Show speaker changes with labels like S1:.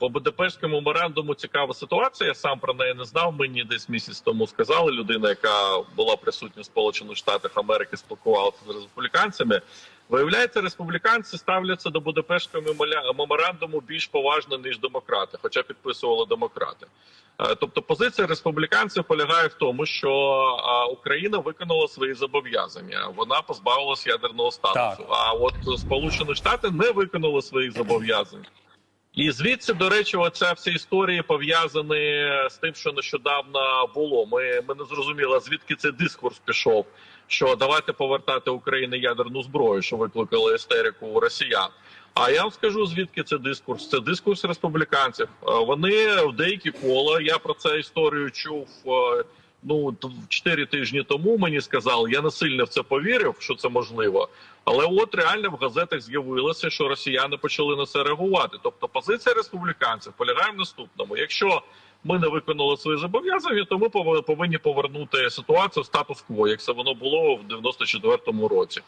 S1: По Будапештському меморандуму цікава ситуація. Я сам про неї не знав. Мені десь місяць тому сказали. Людина, яка була присутня в Сполучених Штатах Америки, спілкувалася з республіканцями. Виявляється, республіканці ставляться до Будапештського меморандуму більш поважно ніж демократи, хоча підписували демократи. Е, Тобто позиція республіканців полягає в тому, що Україна виконала свої зобов'язання. Вона позбавилась ядерного статусу.
S2: Так.
S1: А от Сполучені Штати не виконали своїх зобов'язань. І звідси, до речі, оця вся історія пов'язані з тим, що нещодавно було. Ми, ми не зрозуміли, звідки цей дискурс пішов. Що давайте повертати Україні ядерну зброю, що викликали істерику у росіян. А я вам скажу звідки це дискурс. Це дискурс республіканців. Е, Вони в деякі кола. Я про це історію чув. Ну т- чотири тижні тому мені сказали, я не сильно в це повірив, що це можливо. Але от реально в газетах з'явилося, що росіяни почали на це реагувати. Тобто, позиція республіканців полягає в наступному: якщо ми не виконали свої зобов'язання, то ми пов- повинні повернути ситуацію в статус-кво, як це воно було в 94-му році.